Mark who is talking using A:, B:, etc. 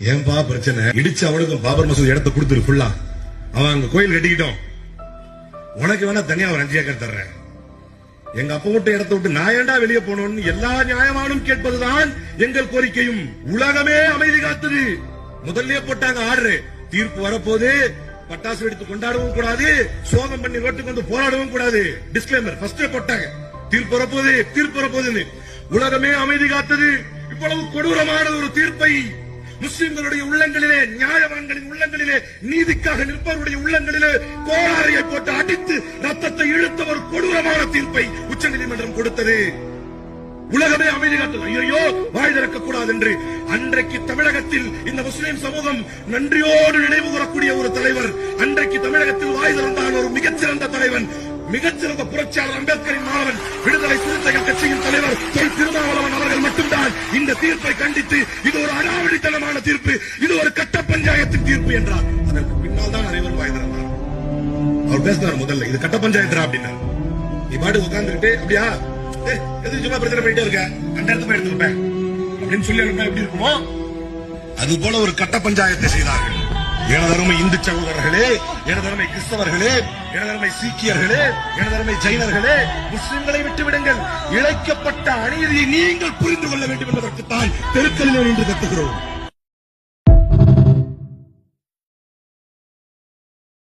A: ஏன்பா பிரச்சனை. இடிச்சு அவனுக்கும் பாபர் மசூதி இடத்த கொடுத்துரு ஃபுல்லா அவன் அங்க கோயில் கட்டிக்கிட்டோம். உனக்கு வேணா தனியா ஒரு அஞ்சு ஏக்கர் தர்றேன். எங்க அப்பா விட்டு இடத்த விட்டு நான் ஏன்டா வெளியே போனோம்னு எல்லா நியாயமானும் கேட்பதுதான் எங்கள் கோரிக்கையும். உலகமே அமைதி காத்தது. முதல்லயே போட்டாங்க ஆர்டர். தீர்ப்பு வரப்போது பட்டாசு வெடித்து கொண்டாடவும் கூடாது. சோகம் பண்ணி ரோட்டுக்கு வந்து போராடவும் கூடாது. டிஸ்கிளைமர் ஃபர்ஸ்டே போட்டாங்க. தீர்ப்பு வரப்போது தீர்ப்பு வரப்போகுதுன்னு. உலகமே அமைதி காத்தது. இவ்வளவு கொடூரமான ஒரு தீர்ப்பை. முஸ்லிம்களுடைய உள்ளங்களிலே நியாயவான்களின் உள்ளங்களிலே நீதிக்காக நிற்பவருடைய உள்ளங்களிலே கோளாறையை போட்டு அடித்து ரத்தத்தை இழுத்த ஒரு கொடூரமான தீர்ப்பை உச்சநீதிமன்றம் கொடுத்தது. உலகமே அமைதி காத்தது ஐயோ வாழ்ந்திருக்க கூடாது என்று அன்றைக்கு தமிழகத்தில் இந்த முஸ்லிம் சமூகம் நன்றியோடு நினைவு கூறக்கூடிய ஒரு தலைவர் அன்றைக்கு தமிழகத்தில் வாய் திறந்தான் ஒரு மிகச்சிறந்த தலைவன் மிகச்சிறந்த புரட்சியாளர் அம்பேத்கரின் மாணவன் விடுதலை சிறுத்தைகள் கட்சியின் தலைவர் இந்த தீர்ப்பை கண்டித்து இது ஒரு அடாவடித்தனமான தீர்ப்பு இது ஒரு கட்ட பஞ்சாயத்தின் தீர்ப்பு என்றார் அதற்கு பின்னால் தான் அனைவர் வாய்ந்திருந்தார் அவர் பேசினார் முதல்ல இது கட்ட பஞ்சாயத்தா அப்படின்னா. நீ பாட்டு உட்கார்ந்துட்டு அப்படியா? எது சும்மா பிரச்சனை பண்ணிட்டே இருக்க? அந்த இடத்துல போய் எடுத்துருப்பேன் அப்படின்னு சொல்லி எப்படி இருக்குமோ அது போல ஒரு கட்ட பஞ்சாயத்தை செய்தார்கள். எனதருமை இந்து சகோதரர்களே எனதருமை கிறிஸ்தவர்களே எனதருமை சீக்கியர்களே எனதருமை ஜெயினர்களே முஸ்லிம்களை விட்டுவிடுங்கள். இழைக்கப்பட்ட அநீதியை நீங்கள் புரிந்து கொள்ள வேண்டும் என்பதற்குத்தான் தெருக்களில் நின்று கத்துகிறோம்.